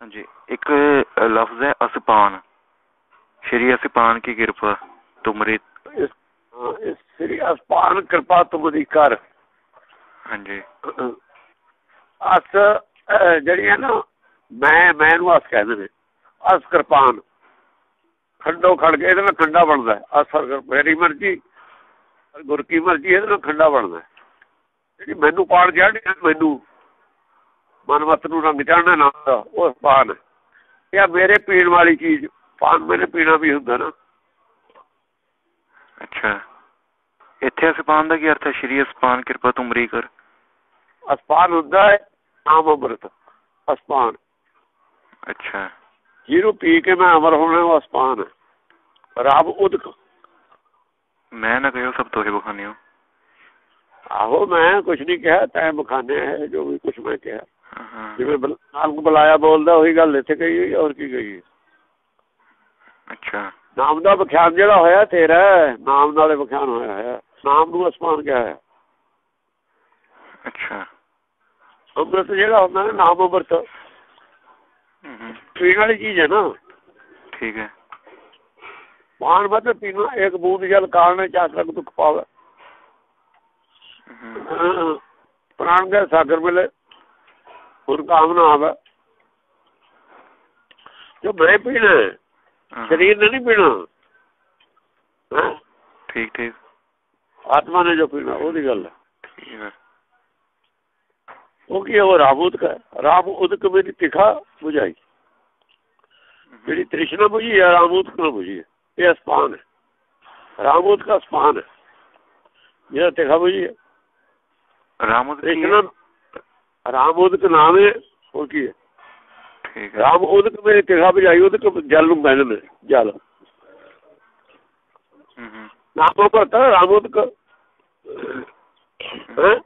ਹਾਂਜੀ ਇੱਕ ਲਫ਼ਜ਼ ਹੈ ਅਸਪਾਨ। ਸ਼੍ਰੀ ਅਸਪਾਨ ਕੀ ਕਿਰਪਾ ਤੁਮਰੀ ਸ੍ਰੀ ਅਸਪਾਨ ਕਿਰਪਾ ਤੁਮਰੀ ਕਰ ਹਾਂਜੀ। ਅਸ ਜਿਹੜੀਆਂ ਨਾ ਮੈਂ ਮੈਂ ਨੂੰ ਅਸ ਕਹਿੰਦੇ ਨੇ। ਅਸ ਕਿਰਪਾਨ। ਖੰਡੋ ਖੜ ਕੇ ਇਹਦੇ ਨਾਲ ਖੰਡਾ ਬਣਦਾ ਅਸਰ ਮੇਰੀ ਮਰਜ਼ੀ ਗੁਰ ਕੀ ਮਰਜ਼ੀ ਇਹਦੇ ਨਾਲ ਖੰਡਾ ਬਣਦਾ ਜਿਹੜੀ ਮੈਨੂੰ ਪਾੜ ਜਿਹੜੀ ਮੈਨੂੰ ਮਨਮਤ ਨੂੰ ਰੰਗ ਚੜਨਾ ਨਾ ਉਹ ਪਾਨ ਇਹ ਮੇਰੇ ਪੀਣ ਵਾਲੀ ਚੀਜ਼ ਪਾਨ ਮੈਨੇ ਪੀਣਾ ਵੀ ਹੁੰਦਾ ਨਾ। ਅੱਛਾ। ਇੱਥੇ ਅਸਪਾਨ ਦਾ ਕੀ ਅਰਥ ਹੈ? ਸ਼੍ਰੀ ਅਸਪਾਨ ਕਿਰਪਾ ਤੁਮਰੀ ਕਰ। ਅਸਪਾਨ ਹੁੰਦਾ ਹੈ ਨਾਮ ਅੰਮ੍ਰਿਤ। ਅਸਪਾਨ। ਅੱਛਾ। ਜਿਹਨੂੰ ਪੀ ਕੇ ਮੈਂ ਅਮਰ ਹੋਣਾ ਉਹ ਅਸਪਾਨ ਹੈ। ਰਾਬ ਉਦਕ। ਮੈਂ ਨਾ ਕਹਿਓ ਸਭ ਤੋਹੇ ਬਖਾਨੇ ਹੋ। ਆਹੋ ਮੈਂ ਕੁਝ ਨਹੀਂ ਕਿਹਾ ਤੈਂ ਬਖਾਨੇ ਹੈ ਜੋ ਵੀ ਕੁਝ ਮੈਂ ਕਿਹਾ। ਹਾਂ ਜਿਵੇਂ ਨਾਲ ਬੁਲਾਇਆ ਬੋਲਦਾ ਉਹੀ ਗੱਲ ਇੱਥੇ ਕਹੀ ਹੋਈ ਹੋਰ ਕੀ ਕਹੀ ਅੱਛਾ। ਨਾਮ ਦਾ ਵਿਖਿਆਨ ਜਿਹੜਾ ਹੋਇਆ ਤੇਰਾ ਨਾਮ ਨਾਲੇ ਵਿਖਿਆਨ ਹੋਇਆ ਹੈ। ਨਾਮ ਨੂੰ ਅਸਮਾਨ ਕਿਹਾ ਹੈ। ਅੱਛਾ। ਅੰਮ੍ਰਿਤ ਜਿਹੜਾ ਹੁੰਦਾ ਨਾ ਨਾਮ ਅੰਮ੍ਰਿਤ। ਪੀਣ ਵਾਲੀ ਚੀਜ਼ ਹੈ ਨਾ। ਠੀਕ ਹੈ। ਪਾਣ ਮਤ ਪੀਣਾ ਇੱਕ ਬੂੰਦ ਜਲ ਕਾਰਨ ਚਾਤਰਕ ਦੁੱਖ ਪਾਵੇ। ਪ੍ਰਾਣ ਦੇ ਸਾਗਰ ਮਿਲੇ। ਹੁਣ ਕਾਮਨਾ ਆਵੇ। ਜੋ ਮੈਂ ਪੀਣਾ ਸਰੀਰ ਨਹੀਂ ਪੀਣਾ। ਠੀਕ ਠੀਕ। ਆਤਮਾ ਨੇ ਜੋ ਪੀਣਾ ਉਹਦੀ ਗੱਲ ਹੈ। ਉਹ ਕੀ ਉਹ ਰਾਬੂਤ ਕਾ ਰਾਬ ਉਦਕ ਮੇਰੀ ਤਿਖਾ ਬੁਝਾਈ। ਜਿਹੜੀ ਤ੍ਰਿਸ਼ਨਾ ਬੁਝੀ ਹੈ ਰਾਬੂਤ ਕਾ ਬੁਝੀ ਇਹ ਸਪਾਨ ਹੈ। ਰਾਬੂਤ ਕਾ ਸਪਾਨ ਹੈ। ਜਿਹੜਾ ਤਿਖਾ ਬੁਝੀ ਹੈ। ਰਾਮੂਤ ਤ੍ਰਿਸ਼ਨਾ ਰਾਮ ਉਦਕ ਨਾਮ ਹੈ ਉਹ ਕੀ ਹੈ? ਠੀਕ ਹੈ। ਰਾਮ ਉਦਕ ਮੇਰੀ 부ਝਾਈ ਉਦਕ ਜਲ ਨੂੰ ਕਹਿੰਦੇ ਨੇ ਜਲ। ਹਮ, ਹਮ, ਨਾਮ ਭਰਤਾ ਰਾਮ ਉਦਕ ਹੈਂ?